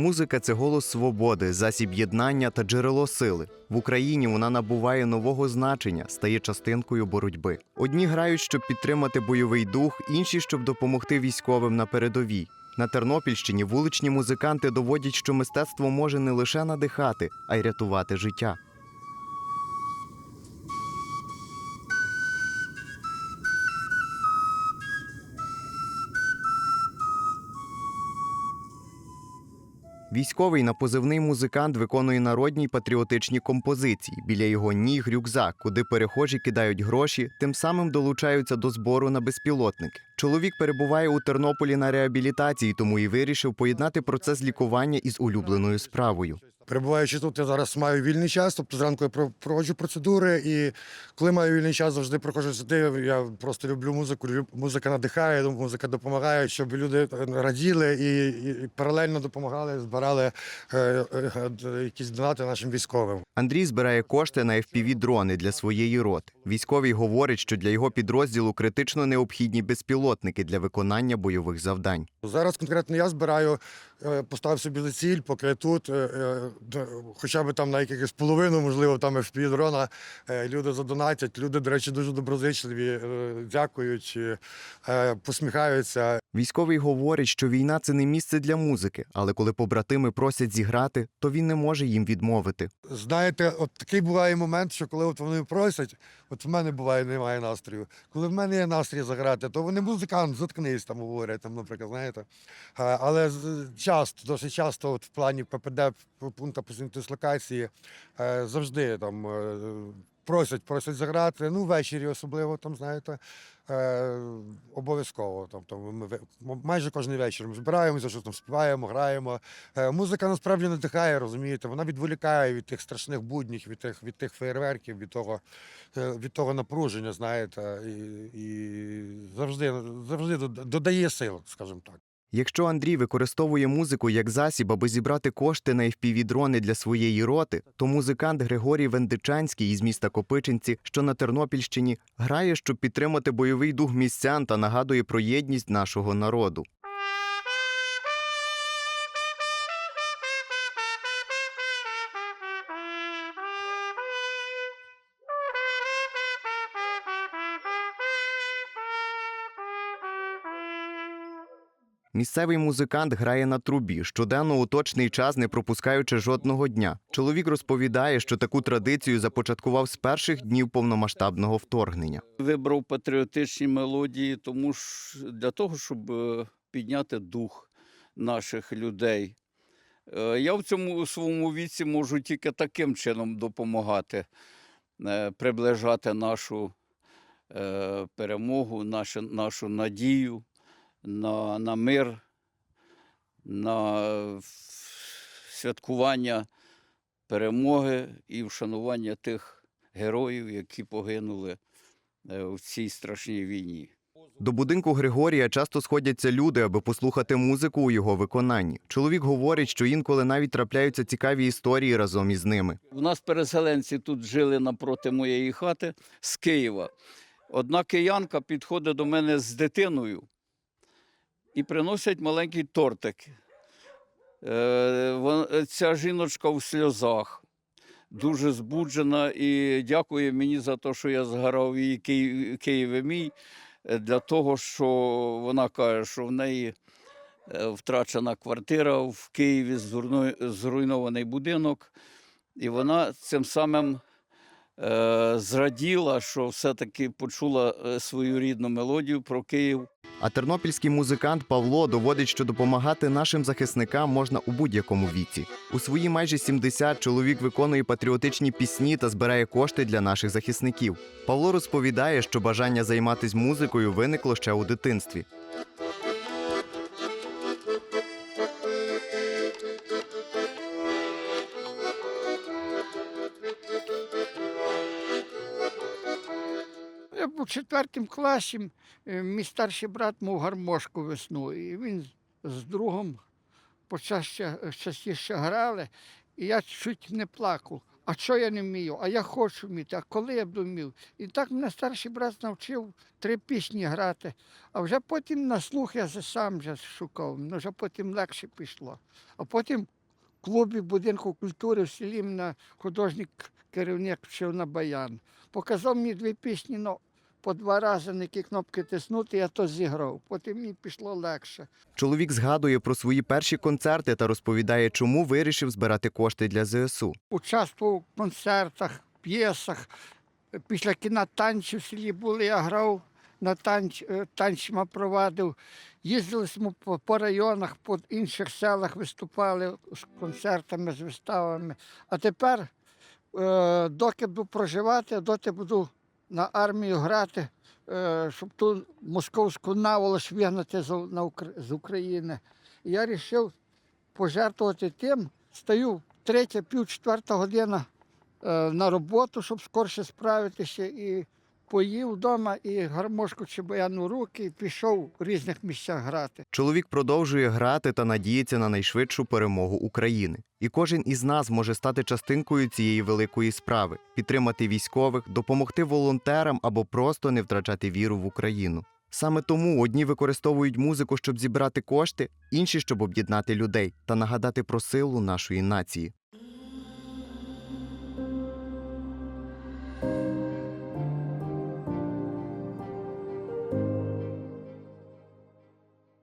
Музика це голос свободи, засіб єднання та джерело сили. В Україні вона набуває нового значення, стає частинкою боротьби. Одні грають, щоб підтримати бойовий дух, інші щоб допомогти військовим на передовій. На Тернопільщині вуличні музиканти доводять, що мистецтво може не лише надихати, а й рятувати життя. Військовий на позивний музикант виконує народні й патріотичні композиції. Біля його ніг рюкзак, куди перехожі кидають гроші, тим самим долучаються до збору на безпілотники. Чоловік перебуває у Тернополі на реабілітації, тому і вирішив поєднати процес лікування із улюбленою справою. Перебуваючи тут, я зараз маю вільний час, тобто зранку я про- проводжу процедури, і коли маю вільний час, завжди приходжу сюди. Я просто люблю музику. Музика надихає, музика допомагає, щоб люди раділи і, і паралельно допомагали, збирали е, е, е, якісь донати нашим військовим. Андрій збирає кошти на fpv дрони для своєї роти. Військовий говорить, що для його підрозділу критично необхідні безпілотники для виконання бойових завдань. Зараз конкретно я збираю, е, поставив собі за ціль, поки я тут, е, е, хоча б там на якихось половину, можливо, там FPV-дрона, е, люди задонатять. Люди, до речі, дуже доброзичливі, е, дякують, е, посміхаються. Військовий говорить, що війна це не місце для музики, але коли побратими просять зіграти, то він не може їм відмовити. Знаєте, от такий буває момент, що коли от вони просять, от в мене буває, немає настрою. Коли в мене є настрій заграти, то вони музикант, заткнись там говорять, там, наприклад, знаєте. Але часто, досить часто, от в плані ППД пункту дислокації, е, завжди там е, просять, просять заграти. Ну, ввечері особливо, там, знаєте, е, обов'язково. Тобто ми майже кожен вечір ми збираємося, що там співаємо, граємо. Е, Музика насправді надихає, розумієте, вона відволікає від тих страшних будніх, від тих, від тих фейерверків, від того, е, від того напруження, знаєте, і, і завжди, завжди додає сил, скажімо так. Якщо Андрій використовує музику як засіб, аби зібрати кошти на FPV-дрони для своєї роти, то музикант Григорій Вендичанський із міста Копичинці, що на Тернопільщині, грає, щоб підтримати бойовий дух містян та нагадує про єдність нашого народу. Місцевий музикант грає на трубі, щоденно у точний час, не пропускаючи жодного дня. Чоловік розповідає, що таку традицію започаткував з перших днів повномасштабного вторгнення. Вибрав патріотичні мелодії, тому ж для того, щоб е, підняти дух наших людей. Е, Я в цьому своєму віці можу тільки таким чином допомагати, е, приближати нашу перемогу, нашу, нашу надію на, на мир, на е, святкування перемоги і вшанування тих героїв, які загинули е, в цій страшній війні. До будинку Григорія часто сходяться люди, аби послухати музику у його виконанні. Чоловік говорить, що інколи навіть трапляються цікаві історії разом із ними. У нас переселенці тут жили напроти моєї хати з Києва. Одна киянка підходить до мене з дитиною і приносять маленький тортик. Е, Ця жіночка в сльозах, дуже збуджена і дякує мені за те, що я зграв її Київ, мій, е, для того, що вона каже, що в неї е, втрачена квартира в Києві, зруйнований будинок. І вона цим самим е, зраділа, що все-таки почула е, свою рідну мелодію про Київ. А тернопільський музикант Павло доводить, що допомагати нашим захисникам можна у будь-якому віці. У свої майже 70 чоловік виконує патріотичні пісні та збирає кошти для наших захисників. Павло розповідає, що бажання займатися музикою виникло ще у дитинстві. Я був в четвертому класі, е, мій старший брат мав гармошку весною. І він з другом почаще частіше грали, і я чуть не плакав. а що я не вмію? А я хочу вміти, а коли я б вмів? І так мене старший брат навчив три пісні грати. А вже потім на слух я сам вже шукав, ну, вже потім легше пішло. А потім в клубі будинку культури в селі мене художник керівник вчив на баян. Показав мені дві пісні, ну, по два рази на які кнопки тиснути, я то зіграв. Потім мені пішло легше. Чоловік згадує про свої перші концерти та розповідає, чому вирішив збирати кошти для ЗСУ. Участвував в концертах, п'єсах. Після кіна кінотанців в селі були, я грав на танч, е, танчма провадив. Їздили ми по, по районах, по інших селах виступали з концертами, з виставами. А тепер, е, доки буду проживати, доти буду на армію грати, е, щоб ту московську наволоч вигнати з, України. Я вирішив пожертвувати тим, стаю третя, пів четверта година е, на роботу, щоб скорше справитися. І поїв вдома, і гармошку чи баяну руки, пішов в різних місцях грати. Чоловік продовжує грати та надіється на найшвидшу перемогу України. І кожен із нас може стати частинкою цієї великої справи, підтримати військових, допомогти волонтерам або просто не втрачати віру в Україну. Саме тому одні використовують музику, щоб зібрати кошти, інші щоб об'єднати людей та нагадати про силу нашої нації.